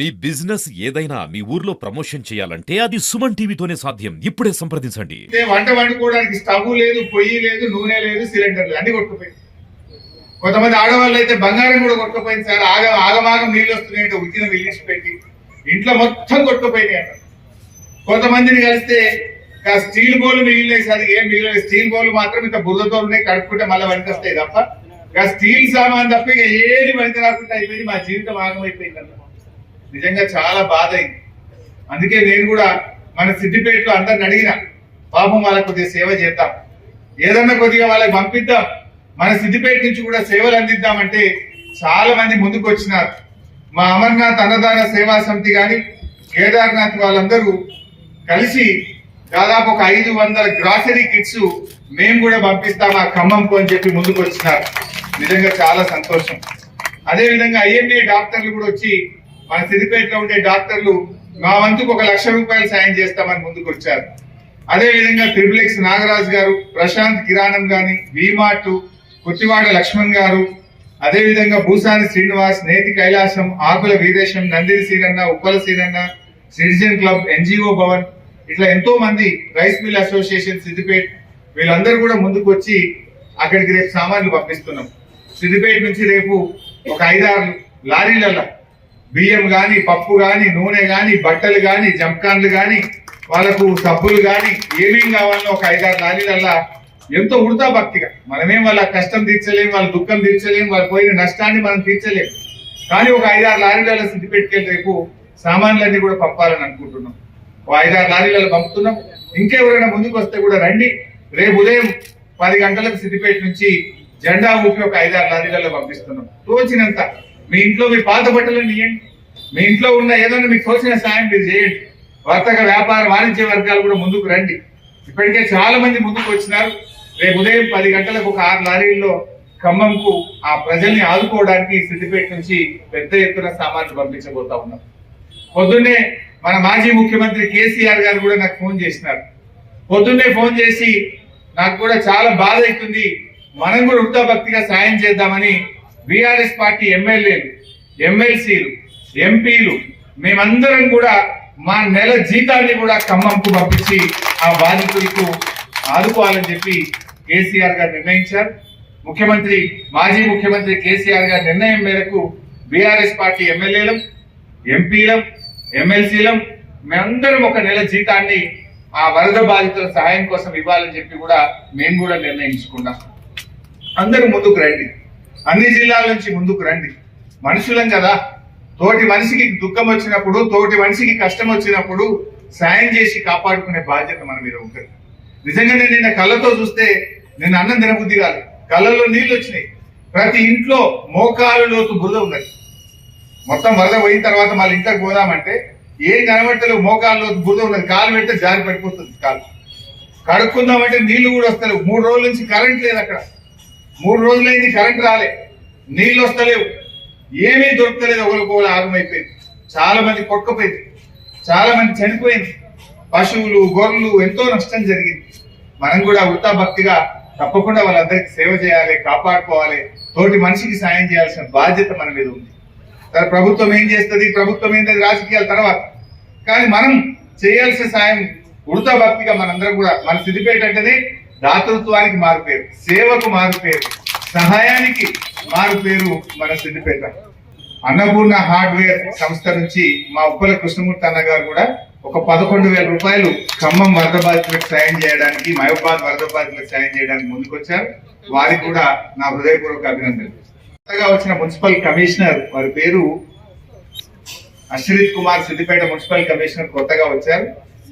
మీ business ఏదైనా మీ ఊర్లో promotion చేయాలంటే అది సుమన్ టీవీతోనే సాధ్యం. ఇప్పుడే సంప్రదించండి. వంట వండుకోవడానికి స్టవ్ లేదు పొయ్యి లేదు నూనె లేదు సిలిండర్ లేదు అన్ని కొట్టుకుపోయింది. కొంతమంది ఆడవాళ్ళు అయితే బంగారం కూడా కొట్టుకుపోయింది సార్. ఆగ ఆగమాగం నీళ్ళు వస్తున్నాయంటే ఉక్కిన వెళ్ళేసి పెట్టి ఇంట్లో మొత్తం కొట్టుకుపోయినాయి అన్నారు కొంతమందిని కలిస్తే స్టీల్ బౌల్ మిగిలినాయి సార్. ఏం మిగిలిన స్టీల్ బౌల్ మాత్రం ఇంత బురదతో ఉన్నాయి కడుక్కుంటే మళ్ళీ వస్తాయి తప్ప. స్టీల్ సామాన్ తప్ప ఇక ఏది పనికి రాకుండా అయిపోయింది. మా జీవితం ఆగమైపోయింది అన్నమాట. నిజంగా చాలా బాధ అయింది అందుకే నేను కూడా మన సిద్దిపేటలో అందరిని అడిగిన పాపం వాళ్ళకు కొద్దిగా సేవ చేద్దాం. ఏదన్నా కొద్దిగా వాళ్ళకి పంపిద్దాం. మన సిద్దిపేట నుంచి కూడా సేవలు అందిద్దామంటే చాలా మంది ముందుకు వచ్చినారు. మా అమర్నాథ్ అన్నదాన సేవా సమితి కానీ కేదార్నాథ్ వాళ్ళందరూ కలిసి దాదాపు ఒక ఐదు వందల గ్రాసరీ కిట్స్ మేము కూడా పంపిస్తాం ఆ ఖమ్మంకు అని చెప్పి ముందుకు వచ్చినారు. నిజంగా చాలా సంతోషం. అదే విధంగా ఐఎంఏ డాక్టర్లు కూడా వచ్చి మన సిద్దిపేటలో ఉండే డాక్టర్లు మా వంతుకు ఒక లక్ష రూపాయలు సాయం చేస్తామని ముందుకు వచ్చారు అదే విధంగా త్రిబులెక్స్ నాగరాజ్ గారు ప్రశాంత్ కిరాణం గాని వీమార్ట్ కొట్టివాడ లక్ష్మణ్ గారు అదేవిధంగా భూసాని శ్రీనివాస్ నేతి కైలాసం ఆకుల వీరేశం నందిని సీనన్న ఉప్పల సీనన్న సిటిజన్ క్లబ్ ఎన్జిఓ భవన్ ఇట్లా ఎంతో మంది రైస్ మిల్ అసోసియేషన్ సిద్దిపేట్ వీళ్ళందరూ కూడా ముందుకు వచ్చి అక్కడికి రేపు సామాన్లు పంపిస్తున్నాం. సిద్దిపేట నుంచి రేపు ఒక ఐదారు లారీలలో బియ్యం కానీ పప్పు కానీ నూనె కానీ బట్టలు కానీ జంకాన్లు కానీ వాళ్ళకు సబ్బులు కానీ ఏమేం కావాలో ఒక ఐదారు లారీలల్లా ఎంతో ఉడతా భక్తిగా. మనమేం వాళ్ళ కష్టం తీర్చలేం వాళ్ళ దుఃఖం తీర్చలేం వాళ్ళ పోయిన నష్టాన్ని మనం తీర్చలేం. కానీ ఒక ఐదారు లారీలలో సిద్దిపేటకెళ్ళి రేపు సామాన్లన్నీ కూడా పంపాలని అనుకుంటున్నాం. ఓ ఐదారు లారీలలో పంపుతున్నాం. ఇంకెవరైనా ముందుకు వస్తే కూడా రండి. రేపు ఉదయం పది గంటలకు సిద్దిపేట నుంచి జెండా ఊపి ఒక ఐదారు లారీలలో పంపిస్తున్నాం. తోచినంత మీ ఇంట్లో మీ పాత బట్టలను ఇవ్వండి మీ ఇంట్లో ఉన్న ఏదైనా మీకు తోచిన సాయం మీరు చేయండి. వర్తక వ్యాపార వాణిజ్య వర్గాలు కూడా ముందుకు రండి. ఇప్పటికే చాలా మంది ముందుకు వచ్చినారు. రేపు ఉదయం పది గంటలకు ఒక ఆరు లారీల్లో ఖమ్మంకు ఆ ప్రజల్ని ఆదుకోవడానికి సిద్దిపేట నుంచి పెద్ద ఎత్తున సామాన్లు పంపించబోతా ఉన్నాం. పొద్దున్నే మన మాజీ ముఖ్యమంత్రి కేసీఆర్ గారు కూడా నాకు ఫోన్ చేసినారు. పొద్దున్నే ఫోన్ చేసి నాకు కూడా చాలా బాధ అవుతుంది. మనం కూడా వృద్ధాభక్తిగా సాయం చేద్దామని బీఆర్ఎస్ పార్టీ ఎమ్మెల్యేలు ఎమ్మెల్సీలు ఎంపీలు మేమందరం కూడా మా నెల జీతాన్ని కూడా ఖమ్మంకు పంపించి ఆ బాధితులకు ఆదుకోవాలని చెప్పి కేసీఆర్ గారు నిర్ణయించారు. ముఖ్యమంత్రి మాజీ ముఖ్యమంత్రి కేసీఆర్ గారి నిర్ణయం మేరకు బీఆర్ఎస్ పార్టీ ఎమ్మెల్యేలం ఎంపీలం ఎమ్మెల్సీలం మేమందరం ఒక నెల జీతాన్ని ఆ వరద బాధితుల సహాయం కోసం ఇవ్వాలని చెప్పి కూడా మేము కూడా నిర్ణయించుకున్నాం. అందరూ ముందుకు రండి. అన్ని జిల్లాల నుంచి ముందుకు రండి. మనుషులం కదా. తోటి మనిషికి దుఃఖం వచ్చినప్పుడు తోటి మనిషికి కష్టం వచ్చినప్పుడు సాయం చేసి కాపాడుకునే బాధ్యత మన మీద ఉంటుంది. నిజంగానే నేను నిన్న కళ్ళతో చూస్తే నేను అన్నం తినబుద్ధి కాదు. కళ్ళల్లో నీళ్ళు వచ్చినాయి. ప్రతి ఇంట్లో మోకాలు లోతు బురద ఉన్నది. మొత్తం వరద పోయిన తర్వాత మళ్ళీ ఇంట్లోకి పోదామంటే ఏం కనబట్టలేవు మోకాలు లోతు బురద ఉన్నది? కాలు పెడితే జారి పడిపోతుంది కాలు. కడుక్కుందామంటే నీళ్ళు కూడా వస్తలేవు. మూడు రోజుల నుంచి కరెంట్ లేదు అక్కడ. మూడు రోజులైంది కరెంట్ రాలే నీళ్ళు వస్తలేవు. ఏమీ దొరకలేదు ఒకరికోలు ఆగమైపోయింది. చాలా మంది కొట్టుకుపోయింది. చాలా మంది చనిపోయింది. పశువులు గొర్రెలు ఎంతో నష్టం జరిగింది. మనం కూడా వృత్తా భక్తిగా తప్పకుండా వాళ్ళందరికీ సేవ చేయాలి కాపాడుకోవాలి. తోటి మనిషికి సాయం చేయాల్సిన బాధ్యత మన మీద ఉంది. సరే ప్రభుత్వం ఏం చేస్తుంది? ప్రభుత్వం ఏంటది రాజకీయాల తర్వాత. కానీ మనం చేయాల్సిన సాయం ఉడతా భక్తిగా మనందరం కూడా మన సిద్ధిపేట అంటేనే దాతృత్వానికి మారు పేరు సేవకు మారు పేరు సహాయానికి మారు పేరు మన సిద్దిపేట. అన్నపూర్ణ హార్డ్వేర్ సంస్థ నుంచి మా ఉప్పల కృష్ణమూర్తి అన్న గారు కూడా ఒక పదకొండు వేల రూపాయలు ఖమ్మం వరద బాధితులకు సాయం చేయడానికి మహబాద్ వరద బాధితులకు సాయం చేయడానికి ముందుకొచ్చారు. వారికి కూడా నా హృదయపూర్వక అభినందనలు. కొత్తగా వచ్చిన మున్సిపల్ కమిషనర్ వారి పేరు అశ్రిత్ కుమార్ సిద్దిపేట మున్సిపల్ కమిషనర్ కొత్తగా వచ్చారు.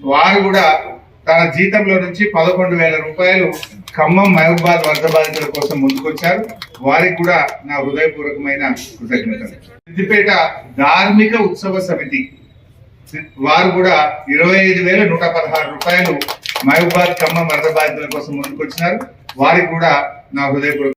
వారు కూడా తన జీతంలో నుంచి పదకొండు వేల రూపాయలు ఖమ్మం మహబాద్ వరద బాధితుల కోసం ముందుకొచ్చారు. వారికి కూడా నా హృదయపూర్వకమైన కృతజ్ఞతలు. సిద్దిపేట ధార్మిక ఉత్సవ సమితి వారు కూడా ఇరవై ఐదు వేల నూట పదహారు రూపాయలు మహబాద్ ఖమ్మం వరద బాధితుల కోసం ముందుకొచ్చినారు. వారికి కూడా నా హృదయపూర్వక